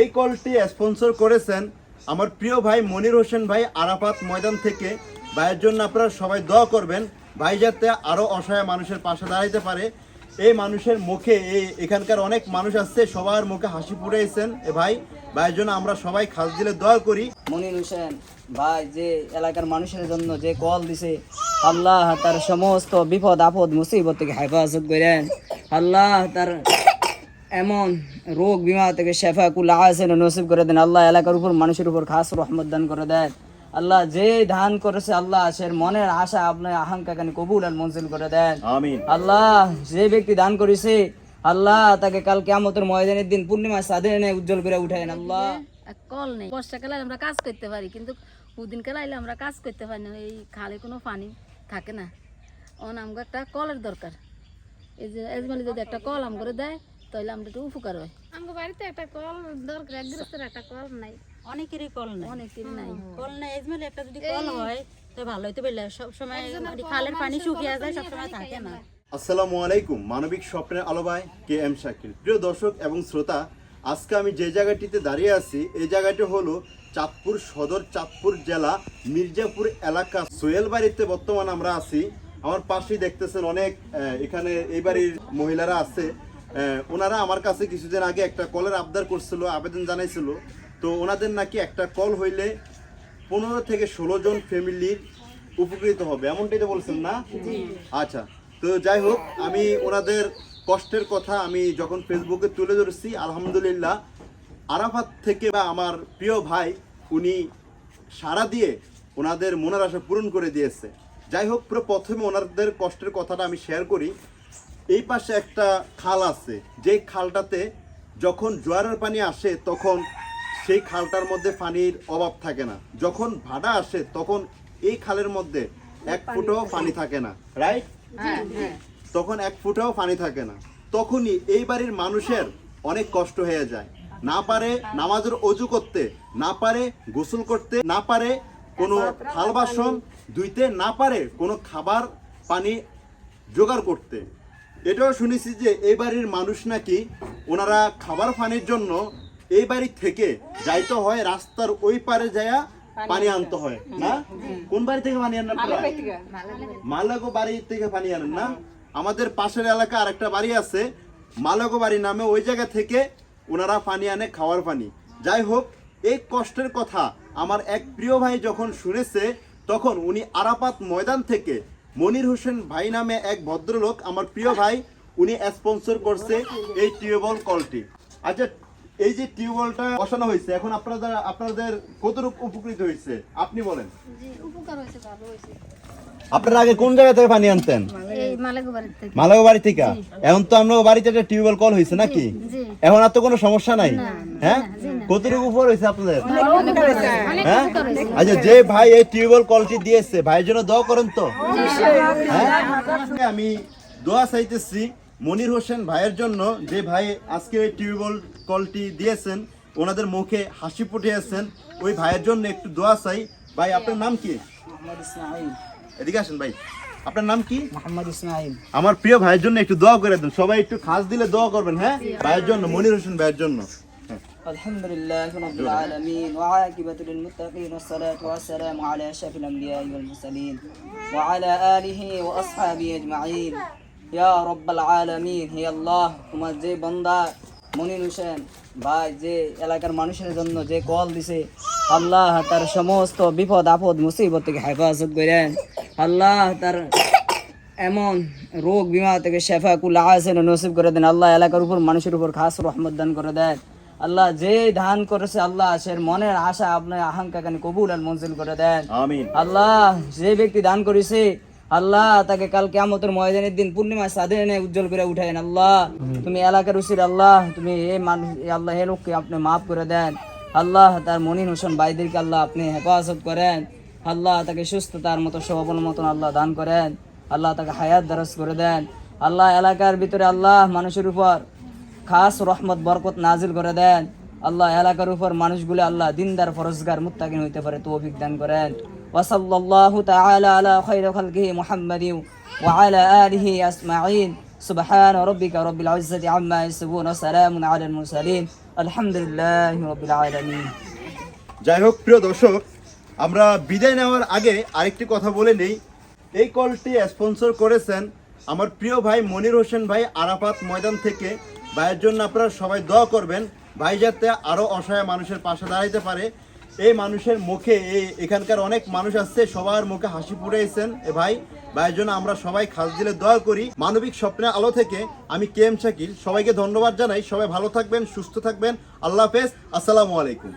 এই কলটি স্পন্সর করেছেন আমার প্রিয় ভাই মনির হোসেন ভাই আরাফাত ময়দান থেকে। ভাইয়ের জন্য আপনারা সবাই দোয়া করবেন, ভাই যাতে আরও অসহায় মানুষের পাশে দাঁড়াইতে পারে। এই মানুষের মুখে, এই এখানকার অনেক মানুষ আসছে সবার মুখে হাসি ফুটাইছেন। এ ভাই, ভাইয়ের জন্য আমরা সবাই খাস দিলে দোয়া করি। মনির হোসেন, ভাই, যে এলাকার মানুষের জন্য যে কল দিছে, আল্লাহ তার সমস্ত বিপদ, আপদ, মুসিবত থেকে হেফাজত করেন। আল্লাহ তার এমন রোগ বিমা থেকে শেফা কুল আসেন নসিব করে দেন। আল্লাহ এলাকার উপর মানুষের উপর খাস রহমত দান করে দেন। আল্লাহ যে ধান করেছে আল্লাহ সে মনের আশা আপনার আকাঙ্ক্ষাকে কবুল আর মঞ্জুর করে দেন। আল্লাহ যে ব্যক্তি দান করেছে আল্লাহ তাকে কাল কেমতের ময়দানের দিন পূর্ণিমা সাধে এনে উজ্জ্বল করে উঠায়েন আল্লাহ। কল নেই। বর্ষাকালে আমরা কাজ করতে পারি কিন্তু উদিন কালে আইলে আমরা কাজ করতে পারি না। এই খালে কোনো পানি থাকে না। অন আমাকে একটা কলের দরকার। এই যে এজমালি যদি একটা কল আম করে দেয় তাহলে আমরা একটু উপকার হয়। আমার বাড়িতে একটা কল দরকার গৃহস্থের একটা কল নাই। অনেকেরই কল নাই। অনেকেরই নাই। কল নাই এজমেলে একটা যদি কল হয় তো ভালো হইতে পারলে সব সময় খালের পানি শুকিয়ে যায় সব সময় থাকে না। আসসালামু আলাইকুম মানবিক স্বপ্নের আলোবায় কে এম শাকিল। প্রিয় দর্শক এবং শ্রোতা আজকে আমি যে জায়গাটিতে দাঁড়িয়ে আছি এই জায়গাটি হলো চাঁদপুর সদর চাঁদপুর জেলা মির্জাপুর এলাকা। সোহেল বাড়িতে বর্তমান আমরা আছি। আমার পাশেই দেখতেছেন অনেক আহ, এখানে এই বাড়ির মহিলারা আছে। ওনারা আমার কাছে কিছুদিন আগে একটা কলের আবদার করছিল আবেদন জানাইছিল। তো ওনাদের নাকি একটা কল হইলে পনেরো থেকে ষোলো জন ফ্যামিলির উপকৃত হবে। এমনটাই তো বলছেন না? আচ্ছা তো যাই হোক আমি ওনাদের কষ্টের কথা আমি যখন ফেসবুকে তুলে ধরেছি আলহামদুলিল্লাহ আরাফাত থেকে বা আমার প্রিয় ভাই উনি সাড়া দিয়ে ওনাদের মনের আশা পূরণ করে দিয়েছে। যাই হোক পুরো প্রথমে ওনাদের কষ্টের কথাটা আমি শেয়ার করি। এই পাশে একটা খাল আছে। যেই খালটাতে যখন জোয়ারের পানি আসে তখন সেই খালটার মধ্যে পানির অভাব থাকে না। যখন ভাড়া আসে তখন এই খালের মধ্যে এক ফুটও পানি থাকে না। রাইট তখন এক ফুটাও পানি থাকে না। তখনই এই বাড়ির মানুষের অনেক কষ্ট হয়ে যায়। না পারে নামাজের অজু করতে না পারে গোসল করতে না পারে কোনো থাল বাসন ধুইতে না পারে কোনো খাবার পানি জোগাড় করতে। এটাও শুনেছি যে এই বাড়ির মানুষ নাকি ওনারা খাবার পানির জন্য এই বাড়ি থেকে যাইতে হয় রাস্তার ওই পারে যায়া পানি আনতে হয় না? কোন বাড়ি থেকে পানি আনেন আপনারা? মালাগো বাড়ি থেকে পানি আনেন না? আমাদের পাশের এলাকা আর একটা বাড়ি আছে মালাগো বাড়ি নামে ওই জায়গা থেকে ওনারা পানি আনে খাওয়ার পানি। যাই হোক এই কষ্টের কথা আমার এক প্রিয় ভাই যখন শুনেছে তখন উনি আরাপাত ময়দান থেকে মনির হোসেন ভাই নামে এক ভদ্রলোক আমার প্রিয় ভাই উনি স্পন্সর করছে এই টিউবওয়েল কলটি। আচ্ছা এই যে টিউবওয়েলটা বসানো হয়েছে এখন আপনাদের আপনাদের কতটুকু উপকৃত হয়েছে? আপনি বলেন। আপনারা আগে কোন জায়গা থেকে পানি আনতেন? মালেগো বাড়ি থেকে? এখন তো আমরা বাড়িতে একটা টিউবওয়েল কল হয়েছে নাকি? এখন আর তো কোনো সমস্যা নাই? হ্যাঁ? কতটুকু উপর হয়েছে আপনাদের? হ্যাঁ? আচ্ছা যে ভাই এই টিউবওয়েল কলটি দিয়েছে ভাইয়ের জন্য দোয়া করেন তো। হ্যাঁ? আমি দোয়া চাইতেছি মনির হোসেন ভাইয়ের জন্য যে ভাই আজকে এই টিউবওয়েল কলটি দিয়েছেন ওনাদের মুখে হাসি ফুটিয়েছেন ওই ভাইয়ের জন্য একটু দোয়া চাই। ভাই আপনার নাম কি? মোহাম্মদ এদিকে আসেন ভাই। আপনার নাম কি? মোহাম্মদ ইসমাইল। আমার প্রিয় ভাইয়ের জন্য একটু দোয়া করে দেন সবাই একটু খাস দিলে দোয়া করবেন হ্যাঁ? ভাইয়ের জন্য মনির হোসেন ভাইয়ের জন্য। الحمد لله رب العالمين وعاقبة للمتقين والصلاة والسلام على أشرف الأنبياء والمرسلين وعلى آله وأصحابه أجمعين يا رب العالمين হে আল্লাহ তোমার যে বান্দা মনির হোসেন ভাই যে এলাকার মানুষের জন্য যে কল দিছে আল্লাহ তার সমস্ত বিপদ আপদ মুসিবত থেকে হেফাজত করেন আল্লাহ তার এমন রোগ বিমা থেকে শেফা কুল আসেন নসিব করে দেন আল্লাহ এলাকার উপর মানুষের উপর খাস রহমত দান করে দেন আল্লাহ যে ধান করেছে আল্লাহ সে মনের আশা আপনার আকাঙ্ক্ষাকে কবুল আর মঞ্জুর করে দেন। আমিন। আল্লাহ যে ব্যক্তি দান করেছে আল্লাহ তাকে কাল কেমতের ময়দানের দিন পূর্ণিমা সাধে এনে উজ্জ্বল করে উঠায়েন আল্লাহ। তুমি এলাকার উচিত আল্লাহ তুমি এই মানুষ আল্লাহ এ লোককে আপনি মাফ করে দেন। আল্লাহ তার মনির হোসেন ভাইদেরকে আল্লাহ আপনি হেফাজত করেন। আল্লাহ তাকে সুস্থতার মতো সবল মতন আল্লাহ দান করেন। আল্লাহ তাকে হায়াত দারাজ করে দেন। আল্লাহ এলাকার ভিতরে আল্লাহ মানুষের উপর খাস রহমত বরকত নাজিল করে দেন আল্লাহ এলাকার উপর মানুষগুলো আল্লাহ দিনদার ফরজগার মুত্তাকিন হইতে পারে তৌফিক দান করেন ওয়াসাল্লাল্লাহু তাআলা আলা খায়রি খালকিহি মুহাম্মাদিন ওয়া আলা আলিহি আসমাঈন সুবহান রাব্বিকা রাব্বিল ইজ্জাতি আম্মা ইয়াসিফুন ওয়া সালামুন আলাল মুরসালিন الحمد لله رب العالمين যাই হোক প্রিয় দর্শক আমরা বিদায় নেওয়ার আগে আরেকটি কথা বলে নেই এই কলটি স্পন্সর করেছেন আমার প্রিয় ভাই মনির হোসেন ভাই আরাফাত ময়দান থেকে ভাইয়ের জন্য আপনারা সবাই দোয়া করবেন, ভাই যাতে আরও অসহায় মানুষের পাশে দাঁড়াইতে পারে। এই মানুষের মুখে, এই এখানকার অনেক মানুষ আসছে সবার মুখে হাসি ফুটেছেন এ ভাই, ভাইয়ের জন্য আমরা সবাই খাস দিলে দয়া করি। মানবিক স্বপ্নের আলো থেকে আমি কে এম শাকিল। সবাইকে ধন্যবাদ জানাই। সবাই ভালো থাকবেন, সুস্থ থাকবেন। আল্লাহ হাফেজ। আসসালামু আলাইকুম।